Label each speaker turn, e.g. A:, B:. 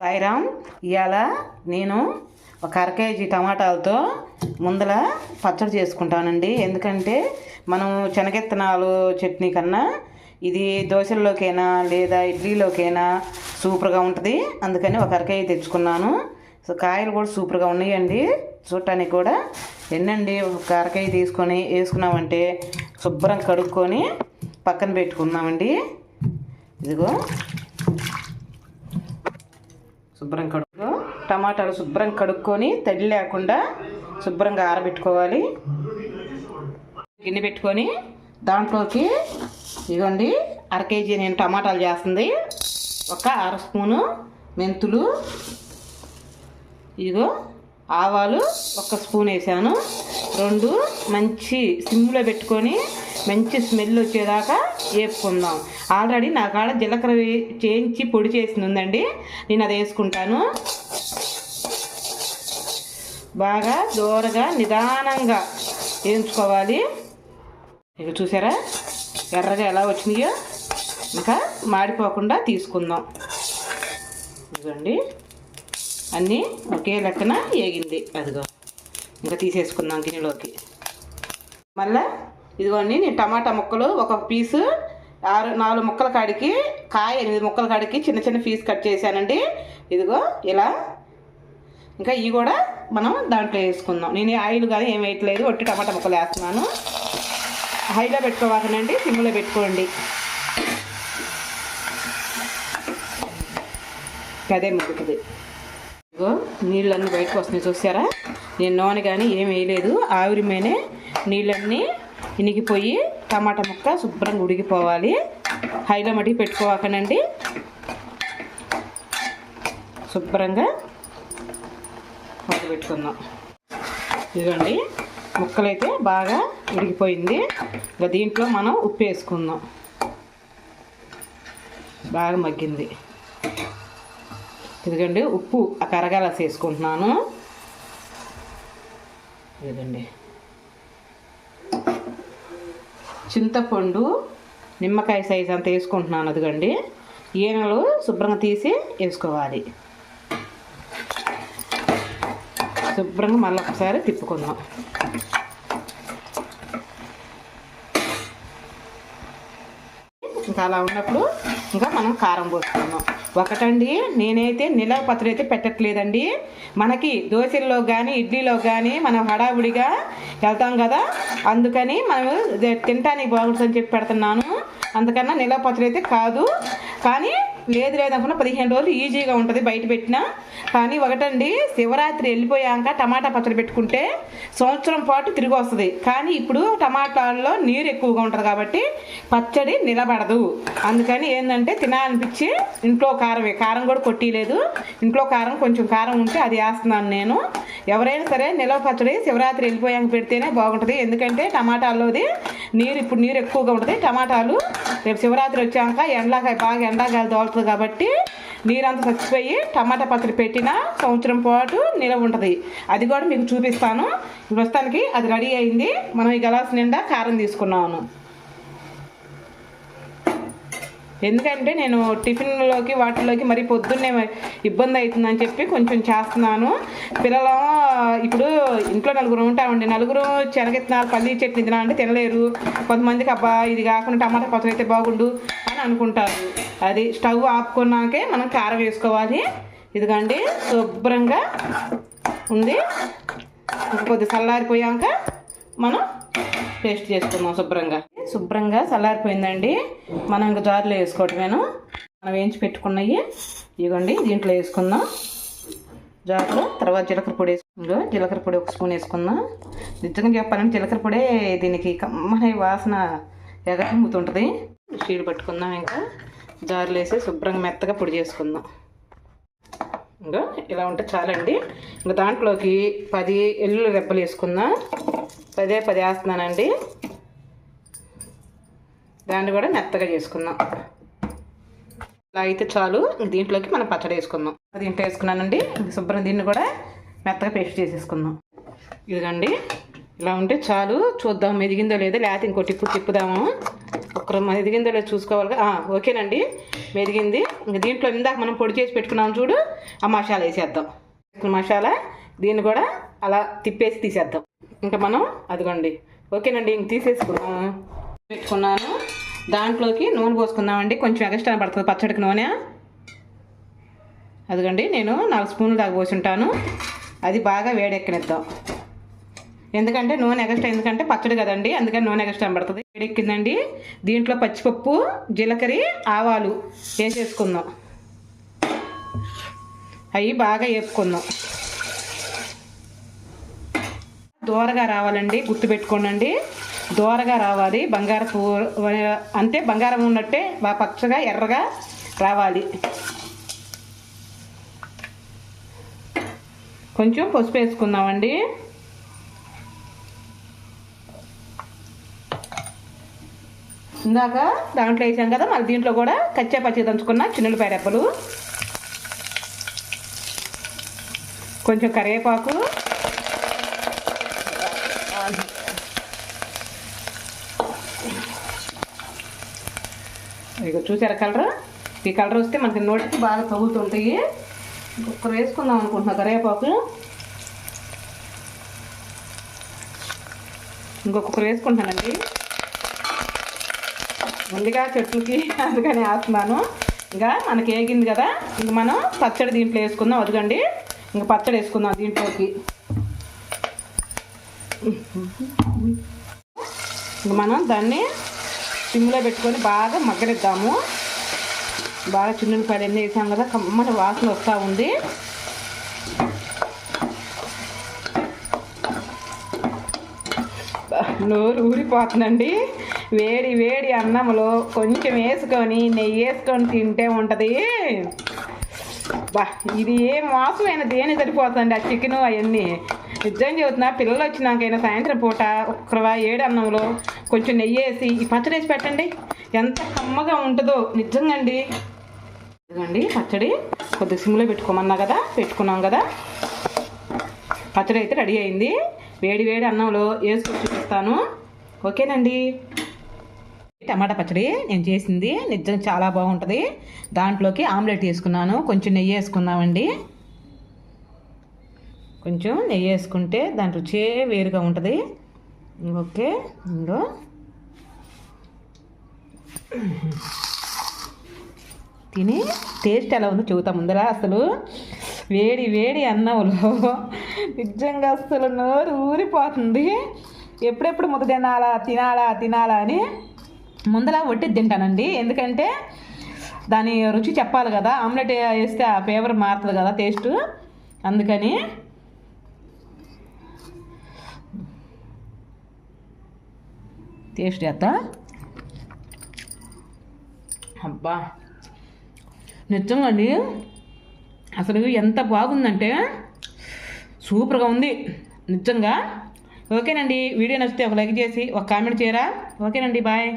A: సాయిరామ్ ఇవాళ నేను ఒక అర కేజీ టమాటాలతో ముందల పచ్చడి చేసుకుంటానండి. ఎందుకంటే మనం శనగెత్తనాలు చట్నీ కన్నా ఇది దోశల్లోకైనా లేదా ఇడ్లీలోకైనా సూపర్గా ఉంటుంది. అందుకని ఒక అర తెచ్చుకున్నాను. సో కాయలు కూడా సూపర్గా ఉన్నాయండి. చూడటానికి కూడా ఎన్నండి ఒక అర తీసుకొని వేసుకున్నామంటే శుభ్రం కడుక్కొని పక్కన పెట్టుకుందామండి. ఇదిగో శుభ్రం కడుక్కో. టమాటాలు శుభ్రం కడుక్కొని తడి లేకుండా శుభ్రంగా ఆరబెట్టుకోవాలి. గిన్నె పెట్టుకొని దాంట్లోకి ఇదిగోండి అర కేజీ నేను టమాటాలు చేస్తుంది. ఒక అర స్పూను మెంతులు. ఇదిగో ఆవాలు ఒక స్పూన్ వేసాను. రెండు మంచి సిమ్లో పెట్టుకొని మంచి స్మెల్ వచ్చేదాకా వేపుకుందాం. ఆల్రెడీ నా కాడ జీలకర్ర వే- చేయించి పొడి చేసింది ఉందండి. నేను అది వేసుకుంటాను. బాగా దూరగా నిదానంగా వేయించుకోవాలి. ఇక చూసారా? ఎర్రగా ఎలా వచ్చినాయో? ఇంకా మాడిపోకుండా తీసుకుందాం. ఇదిగోండి. అన్నీ ఒకే లెక్కన వేగింది. అదిగో. ఇంకా తీసేసుకుందాం గిన్నెలోకి. మళ్ళా ఇదిగోండి నేను టమాటా ముక్కలు ఒక పీసు ఆరు నాలుగు ముక్కల కాడికి కాయ ఎనిమిది ముక్కల కాడికి చిన్న చిన్న పీస్ కట్ చేశానండి. ఇదిగో ఇలా. ఇంకా ఇవి కూడా మనం దాంట్లో వేసుకుందాం. నేను ఆయిల్ కానీ ఏం వేయట్లేదు ఒట్టి టమాటా ముక్కలు వేస్తున్నాను. హైలో పెట్టుకోవాలండి సిమ్లో పెట్టుకోండి. అదే ముగ్గుతుంది ఇదిగో నీళ్ళన్నీ బయటకు వస్తున్నాయి చూసారా? నేను నూనె కానీ ఏం వేయలేదు ఆవిరి మీనే నీళ్ళన్నీ ఇనిగిపోయి టమాటా ముక్క శుభ్రంగా ఉడికిపోవాలి హైలో మటుకు పెట్టుకోవాకనండి. శుభ్రంగా పెట్టుకుందాం ఇదిగోండి ముక్కలైతే బాగా ఉడికిపోయింది ఇంకా దీంట్లో మనం ఉప్పు వేసుకుందాం. బాగా మగ్గింది. ఇదిగండి ఉప్పు ఆ వేసుకుంటున్నాను. ఇదిగండి. చింతపండు నిమ్మకాయ సైజ్ అంత వేసుకుంటున్నాను అదిగండి. ఈనెలు శుభ్రంగా తీసి వేసుకోవాలి. శుభ్రంగా మళ్ళీ ఒకసారి తిప్పుకుందాం. ఇంకా అలా ఉన్నప్పుడు ఇంకా మనం కారం పోసుకుందాం. ఒకటండి నేనైతే నిలవ పత్రం అయితే పెట్టట్లేదండి. మనకి దోశల్లో కానీ ఇడ్లీలో కానీ మనం హడావుడిగా వెళ్తాం కదా అందుకని మనం తినటానికి బాగుంటుందని చెప్పి పెడుతున్నాను. అందుకన్నా నిలవ పత్రం అయితే కాదు. కానీ లేదు లేదనుకున్న పదిహేను రోజులు ఈజీగా ఉంటుంది బయట పెట్టినా. కానీ ఒకటండి శివరాత్రి వెళ్ళిపోయాక టమాటా పచ్చడి పెట్టుకుంటే సంవత్సరం పాటు తిరిగి వస్తుంది. కానీ ఇప్పుడు టమాటాల్లో నీరు ఎక్కువగా ఉంటుంది కాబట్టి పచ్చడి నిలబడదు. అందుకని ఏంటంటే తినాలనిపించి ఇంట్లో కారమే. కారం కూడా కొట్టిలేదు ఇంట్లో కారం కొంచెం కారం ఉంటే అది వేస్తున్నాను నేను. ఎవరైనా సరే నిలవ పచ్చడి శివరాత్రి వెళ్ళిపోయాక పెడితేనే బాగుంటుంది. ఎందుకంటే టమాటాల్లోది నీరు ఇప్పుడు నీరు ఎక్కువగా ఉంటుంది. టమాటాలు రేపు శివరాత్రి వచ్చాక ఎండాకాయ బాగా ఎండాకాయలు అవుతుంది కాబట్టి నీరంతా చచ్చిపోయి టమాటా పచ్చడి పెట్టిన సంవత్సరం పాటు నిలవ ఉంటుంది. అది కూడా మీకు చూపిస్తాను. ప్రస్తుతానికి అది రెడీ అయింది. మనం ఈ గలాస్ నిండా కారం తీసుకున్నాను. ఎందుకంటే నేను టిఫిన్లోకి వాటిలోకి మరి పొద్దున్నే ఇబ్బంది అవుతుందని చెప్పి కొంచెం చేస్తున్నాను. పిల్లలు ఇప్పుడు ఇంట్లో నలుగురు ఉంటామండి. నలుగురు శనగెత్తినారు పల్లి చట్నీ తినాలంటే తినలేరు. కొంతమందికి అబ్బా ఇది కాకుండా టమాటా పచ్చడి అయితే బాగుండు అని అనుకుంటారు. అది స్టవ్ ఆపుకున్నాకే మనం కారం వేసుకోవాలి. ఇదిగండి శుభ్రంగా ఉంది. కొద్ది చల్లారిపోయాక మనం పేస్ట్ చేసుకుందాం శుభ్రంగా. శుభ్రంగా చల్లారిపోయిందండి. మనం ఇంకా జార్లో వేసుకోవటమేను. మనం వేయించి పెట్టుకున్నవి ఇదిగోండి దీంట్లో వేసుకుందాం. జార్లో తర్వాత జీలకర్ర పొడి వేసుకుందో. జీలకర్ర పొడి ఒక స్పూన్ వేసుకుందాం. నిజంగా చెప్పాలంటే జీలకర్ర పొడే దీనికి కమ్మని వాసన ఎగరముతుంటుంది షీడ్ పట్టుకుందాం ఇంకా. జార్లో వేసి శుభ్రంగా మెత్తగా పొడి చేసుకుందాం. ఇంకా ఇలా ఉంటే చాలండి. ఇంకా దాంట్లోకి పది ఎల్లుల్లి రెబ్బలు వేసుకుందాం. పదే పది వేస్తున్నానండి. దాన్ని కూడా మెత్తగా చేసుకుందాం. ఇలా అయితే చాలు. దీంట్లోకి మనం పచ్చడి వేసుకుందాం. దీంట్లో వేసుకున్నానండి. శుభ్రం దీన్ని కూడా మెత్తగా పేస్ట్ చేసేసుకుందాం. ఇదిగండి. ఇలా ఉంటే చాలు. చూద్దాం మెదిగిందో లేదో లేకపోతే ఇంకో టిప్పు తిప్పుదాము. ఒక మెదిగిందో లేదో చూసుకోవాలి ఓకేనండి? మెదిగింది. ఇంక దీంట్లో ఇందాక మనం పొడి చేసి పెట్టుకున్నాం చూడు ఆ మసాలా వేసేద్దాం. మసాలా దీన్ని కూడా అలా తిప్పేసి తీసేద్దాం. ఇంకా మనం అదిగోండి. ఓకేనండి ఇంక తీసేసుకున్నాం. పెట్టుకున్నాను. దాంట్లోకి నూనె పోసుకుందామండి. కొంచెం ఎక్స్ట్రా పడుతుంది పచ్చడికి నూనె. అదిగోండి నేను నాలుగు స్పూన్లు దాకా పోసి ఉంటాను అది బాగా వేడెక్కనిద్దాం. ఎందుకంటే నూనె ఎగస్ట్రా ఎందుకంటే పచ్చడి కదండి అందుకని నూనె ఎగస్ట్రా పడుతుంది. వేడెక్కిందండి. దీంట్లో పచ్చిపప్పు జీలకర్ర ఆవాలు వేసేసుకుందాం. అవి బాగా వేపుకుందాం. దోరగా రావాలండి గుర్తుపెట్టుకోనండి దోరగా రావాలి బంగారపు అంటే బంగారం ఉన్నట్టే బాగా పచ్చగా ఎర్రగా రావాలి. కొంచెం పసుపు వేసుకుందామండి. ఇందాక దాంట్లో వేసాం కదా మళ్ళీ దీంట్లో కూడా కచ్చా పచ్చి దంచుకున్న చిన్నులపాయ రెప్పలు కొంచెం కరివేపాకు. ఇక చూసారా కలర్? ఈ కలర్ వస్తే మనకి నోటికి బాగా తగులుతుంటాయి. ఇంకొకరు వేసుకుందాం అనుకుంటున్నా కరివేపాకు. ఇంకొకరు వేసుకుంటానండి ముందుగా చెట్లకి అందుకని వేస్తున్నాను. ఇంకా మనకి ఏగింది కదా ఇంక మనం పచ్చడి దీంట్లో వేసుకుందాం. వదగండి ఇంక పచ్చడి వేసుకుందాం దీంట్లోకి. ఇంక మనం దాన్ని సిమ్లో పెట్టుకొని బాగా మగ్గరిద్దాము బాగా చిన్నులపాయలు ఎన్ని వేసాం కదా కమ్మని వాసన వస్తూ ఉంది. నోరు ఊరిపోతుందండి. వేడి వేడి అన్నంలో కొంచెం వేసుకొని నెయ్యి వేసుకొని తింటే ఉంటుంది. బా ఇది ఏ మోసమైన దేని సరిపోతుందండి ఆ చికెన్ అవన్నీ. నిజం చెబుతున్నా పిల్లలు వచ్చినాకైనా సాయంత్రం పూట ఒక్కరవా ఏడు అన్నంలో కొంచెం నెయ్యి వేసి ఈ పచ్చడి వేసి పెట్టండి. ఎంత కమ్మగా ఉంటుందో నిజంగా అండి పచ్చడి కొద్దిగా సిమ్లో పెట్టుకోమన్నా కదా పెట్టుకున్నాం కదా. పచ్చడి అయితే రెడీ అయింది. వేడి వేడి అన్నంలో వేసుకొని చూపిస్తాను. ఓకేనండి? టమాటా పచ్చడి నేను చేసింది. నిజం చాలా బాగుంటుంది. దాంట్లోకి ఆమ్లెట్ వేసుకున్నాను కొంచెం నెయ్యి వేసుకుందామండి. కొంచెం నెయ్యి వేసుకుంటే దాని రుచే వేరుగా ఉంటుంది. ఓకే ఇంకో తిని టేస్ట్ ఎలా ఉందో చెబుతా ముందర అసలు. వేడి వేడి అన్నంలో నిజంగా అసలు నోరు ఊరిపోతుంది. ఎప్పుడెప్పుడు ముద్ద తినాలా తినాలా తినాలా అని ముందలా వట్టి తింటానండి. ఎందుకంటే దాని రుచి చెప్పాలి కదా ఆమ్లెట్ వేస్తే ఆ ఫ్లేవర్ మారుతుంది కదా టేస్ట్. అందుకని టేస్ట్ చేస్తా. అబ్బా! నిజంగా అండి అసలు ఎంత బాగుందంటే సూపర్గా ఉంది. నిజంగా. ఓకేనండి. వీడియో నచ్చితే ఒక లైక్ చేసి ఒక కామెంట్ చేయరా? ఓకేనండి. బాయ్.